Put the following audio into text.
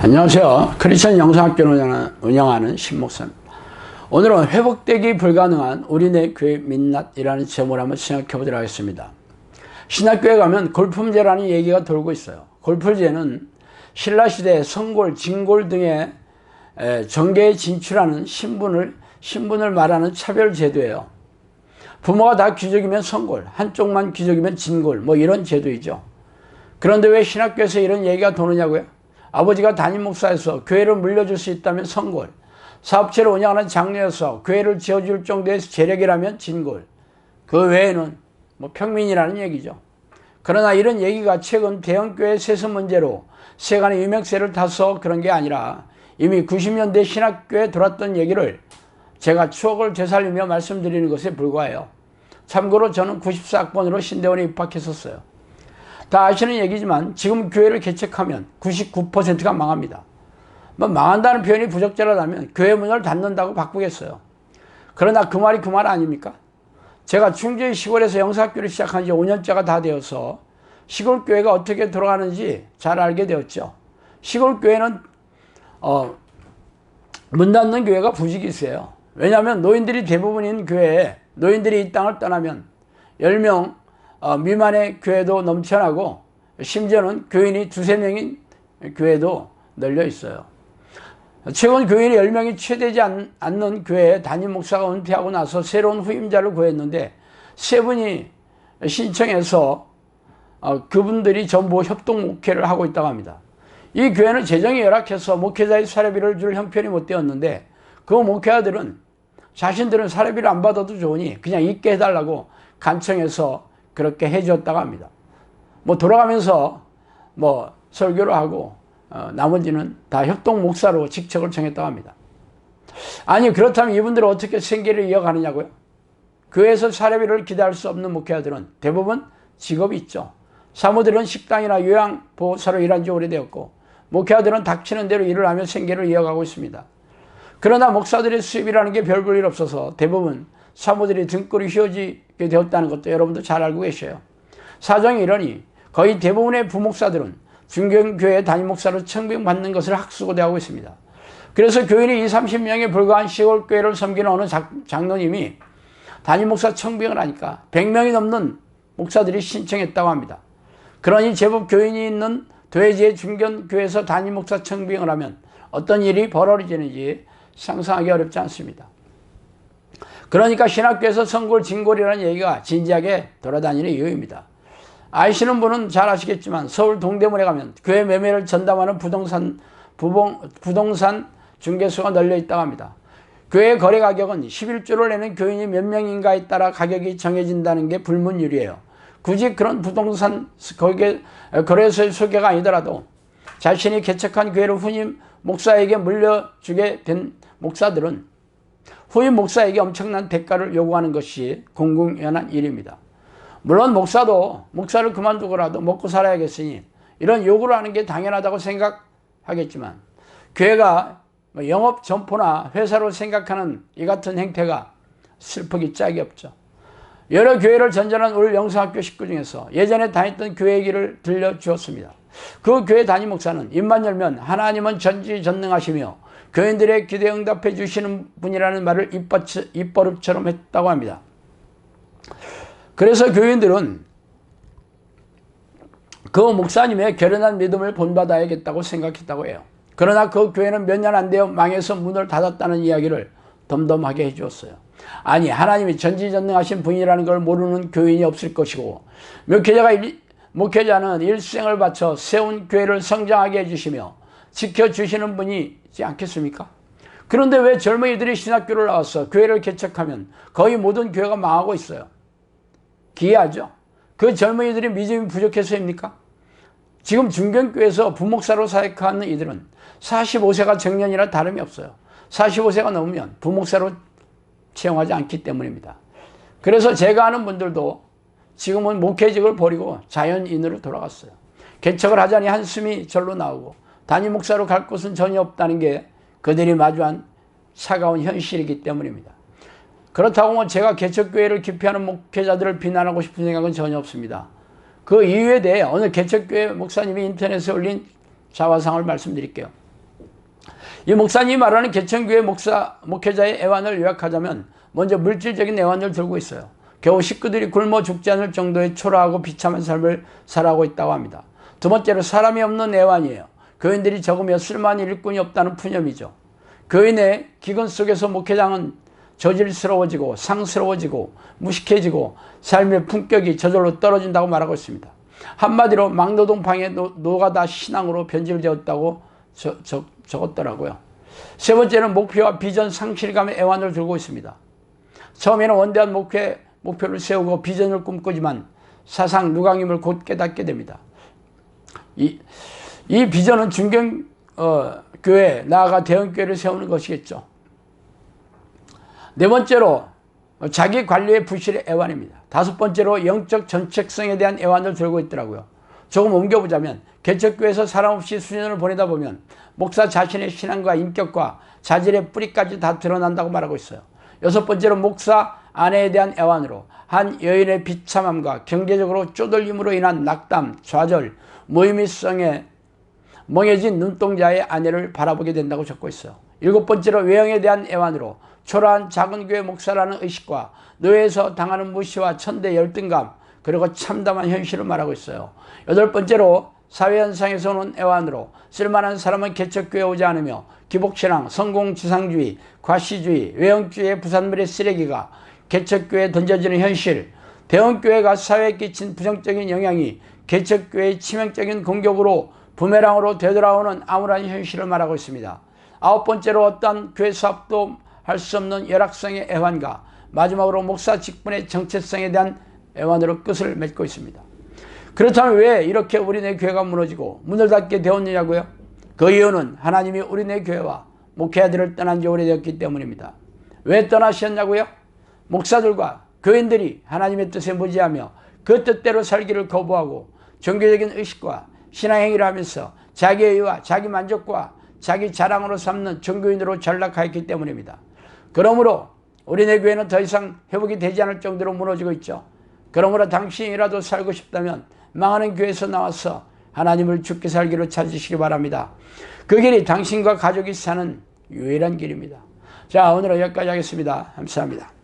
안녕하세요. 크리스천 영상학교를 운영하는, 신목사입니다. 오늘은 회복되기 불가능한 우리네 교회 민낯이라는 제목을 한번 생각해 보도록 하겠습니다. 신학교에 가면 골품제라는 얘기가 돌고 있어요. 골품제는 신라시대 성골, 진골 등의 에, 정계에 진출하는 신분을, 신분을 말하는 차별제도예요. 부모가 다 귀족이면 성골, 한쪽만 귀족이면 진골, 뭐 이런 제도이죠. 그런데 왜 신학교에서 이런 얘기가 도느냐고요? 아버지가 담임 목사에서 교회를 물려줄 수 있다면 성골, 사업체를 운영하는 장녀여서 교회를 지어줄 정도의 재력이라면 진골, 그 외에는 뭐 평민이라는 얘기죠. 그러나 이런 얘기가 최근 대형교회 세습 문제로 세간의 유명세를 타서 그런 게 아니라 이미 90년대 신학교에 들었던 얘기를 제가 추억을 되살리며 말씀드리는 것에 불과해요. 참고로 저는 94학번으로 신대원에 입학했었어요. 다 아시는 얘기지만 지금 교회를 개척하면 99%가 망합니다. 뭐 망한다는 표현이 부적절하다면 교회 문을 닫는다고 바꾸겠어요. 그러나 그 말이 그 말 아닙니까? 제가 충주의 시골에서 영사학교를 시작한 지 5년째가 다 되어서 시골 교회가 어떻게 돌아가는지 잘 알게 되었죠. 시골 교회는 어, 문 닫는 교회가 부지기수예요. 왜냐하면 노인들이 대부분인 교회에 노인들이 이 땅을 떠나면 10명 어, 미만의 교회도 넘쳐나고 심지어는 교인이 두세 명인 교회도 널려 있어요. 최근 교인이 10명이 채되지 않, 않는 교회에 담임 목사가 은퇴하고 나서 새로운 후임자를 구했는데 세 분이 신청해서 어, 그분들이 전부 협동 목회를 하고 있다고 합니다. 이 교회는 재정이 열악해서 목회자의 사례비를 줄 형편이 못 되었는데 그 목회자들은 자신들은 사례비를 안 받아도 좋으니 그냥 있게 해달라고 간청해서 그렇게 해줬다고 합니다. 뭐 돌아가면서 뭐 설교를 하고 어, 나머지는 다 협동 목사로 직책을 정했다고 합니다. 아니 그렇다면 이분들은 어떻게 생계를 이어가느냐고요? 교회에서 사례비를 기대할 수 없는 목회자들은 대부분 직업이 있죠. 사모들은 식당이나 요양보호사로 일한 지 오래되었고 목회자들은 닥치는 대로 일을 하며 생계를 이어가고 있습니다. 그러나 목사들의 수입이라는 게 별 볼 일 없어서 대부분 사모들이 등골이 휘어지게 되었다는 것도 여러분도 잘 알고 계셔요. 사정이 이러니 거의 대부분의 부목사들은 중경교회 담임 목사로 청빙받는 것을 학수고대하고 있습니다. 그래서 교인이 20, 30명에 불과한 시골교회를 섬기는 어느 장, 장로님이 담임 목사 청빙을 하니까 100명이 넘는 목사들이 신청했다고 합니다. 그러니 제법 교인이 있는 도해지의 중견교회에서 담임 목사 청빙을 하면 어떤 일이 벌어지는지 상상하기 어렵지 않습니다. 그러니까 신학교에서 성골, 진골이라는 얘기가 진지하게 돌아다니는 이유입니다. 아시는 분은 잘 아시겠지만 서울 동대문에 가면 교회 매매를 전담하는 부동산, 부봉, 부동산 중개소가 널려 있다고 합니다. 교회 거래 가격은 11조를 내는 교인이 몇 명인가에 따라 가격이 정해진다는 게 불문율이에요. 굳이 그런 부동산 거기에 거래소의 소개가 아니더라도 자신이 개척한 교회를 후임 목사에게 물려주게 된 목사들은 후임 목사에게 엄청난 대가를 요구하는 것이 공공연한 일입니다. 물론 목사도 목사를 그만두고라도 먹고 살아야겠으니 이런 요구를 하는 게 당연하다고 생각하겠지만 교회가 뭐 영업 점포나 회사로 생각하는 이 같은 행태가 슬프기 짝이 없죠. 여러 교회를 전전한 올 영성학교 식구 중에서 예전에 다녔던 교회 얘기를 들려주었습니다. 그 교회 담임 목사는 입만 열면 하나님은 전지전능하시며 교인들의 기대 응답해 주시는 분이라는 말을 입버릇처럼 했다고 합니다. 그래서 교인들은 그 목사님의 결연한 믿음을 본받아야겠다고 생각했다고 해요. 그러나 그 교회는 몇 년 안 되어 망해서 문을 닫았다는 이야기를 덤덤하게 해주었어요. 아니 하나님이 전지전능하신 분이라는 걸 모르는 교인이 없을 것이고 목회자가 일, 목회자는 일생을 바쳐 세운 교회를 성장하게 해주시며 지켜주시는 분이 지 않겠습니까? 그런데 왜 젊은이들이 신학교를 나와서 교회를 개척하면 거의 모든 교회가 망하고 있어요? 기이하죠? 그 젊은이들이 믿음이 부족해서입니까? 지금 중견교회에서 부목사로 사역하는 이들은 45세가 정년이라 다름이 없어요. 45세가 넘으면 부목사로 채용하지 않기 때문입니다. 그래서 제가 아는 분들도 지금은 목회직을 버리고 자연인으로 돌아갔어요. 개척을 하자니 한숨이 절로 나오고 단임 목사로 갈 곳은 전혀 없다는 게 그들이 마주한 차가운 현실이기 때문입니다. 그렇다고 뭐 제가 개척교회를 기피하는 목회자들을 비난하고 싶은 생각은 전혀 없습니다. 그 이유에 대해 어느 개척교회 목사님이 인터넷에 올린 자화상을 말씀드릴게요. 이 목사님이 말하는 개천교회 목사, 목회자의 애환을 요약하자면 먼저 물질적인 애환을 들고 있어요. 겨우 식구들이 굶어 죽지 않을 정도의 초라하고 비참한 삶을 살아가고 있다고 합니다. 두 번째로 사람이 없는 애환이에요. 교인들이 적으며 쓸만한 일꾼이 없다는 푸념이죠. 교인의 기근 속에서 목회장은 저질스러워지고 상스러워지고 무식해지고 삶의 품격이 저절로 떨어진다고 말하고 있습니다. 한마디로 막노동방에 노가다 신앙으로 변질되었다고 저, 저, 적었더라고요. 세 번째는 목표와 비전 상실감의 애환을 들고 있습니다. 처음에는 원대한 목회, 목표를 세우고 비전을 꿈꾸지만 사상 누강임을 곧 깨닫게 됩니다. 이, 이 비전은 중경 어, 교회 나아가 대형 교회를 세우는 것이겠죠. 네 번째로 자기 관리의 부실의 애환입니다. 다섯 번째로 영적 전책성에 대한 애환을 들고 있더라고요. 조금 옮겨보자면 개척교회에서 사람 없이 수년을 보내다 보면 목사 자신의 신앙과 인격과 자질의 뿌리까지 다 드러난다고 말하고 있어요. 여섯 번째로 목사 아내에 대한 애환으로 한 여인의 비참함과 경제적으로 쪼들림으로 인한 낙담, 좌절, 무의미성에 멍해진 눈동자의 아내를 바라보게 된다고 적고 있어요. 일곱 번째로 외형에 대한 애환으로 초라한 작은 교회 목사라는 의식과 노예에서 당하는 무시와 천대 열등감 그리고 참담한 현실을 말하고 있어요. 여덟 번째로 사회 현상에서 오는 애환으로 쓸만한 사람은 개척교회 오지 않으며 기복신앙, 성공지상주의, 과시주의, 외형주의의 부산물의 쓰레기가 개척교회에 던져지는 현실, 대형교회가 사회에 끼친 부정적인 영향이 개척교회의 치명적인 공격으로 부메랑으로 되돌아오는 암울한 현실을 말하고 있습니다. 아홉 번째로 어떤 교회 사업도 할 수 없는 열악성의 애환과 마지막으로 목사 직분의 정체성에 대한 애환으로 끝을 맺고 있습니다. 그렇다면 왜 이렇게 우리네 교회가 무너지고 문을 닫게 되었느냐고요? 그 이유는 하나님이 우리네 교회와 목회자들을 떠난 지 오래되었기 때문입니다. 왜 떠나셨냐고요? 목사들과 교인들이 하나님의 뜻에 무지하며 그 뜻대로 살기를 거부하고 종교적인 의식과 신앙행위를 하면서 자기의 의와 자기 만족과 자기 자랑으로 삼는 종교인으로 전락하였기 때문입니다. 그러므로 우리네 교회는 더 이상 회복이 되지 않을 정도로 무너지고 있죠. 그러므로 당신이라도 살고 싶다면 망하는 교회에서 나와서 하나님을 죽게 살기로 찾으시기 바랍니다. 그 길이 당신과 가족이 사는 유일한 길입니다. 자, 오늘은 여기까지 하겠습니다. 감사합니다.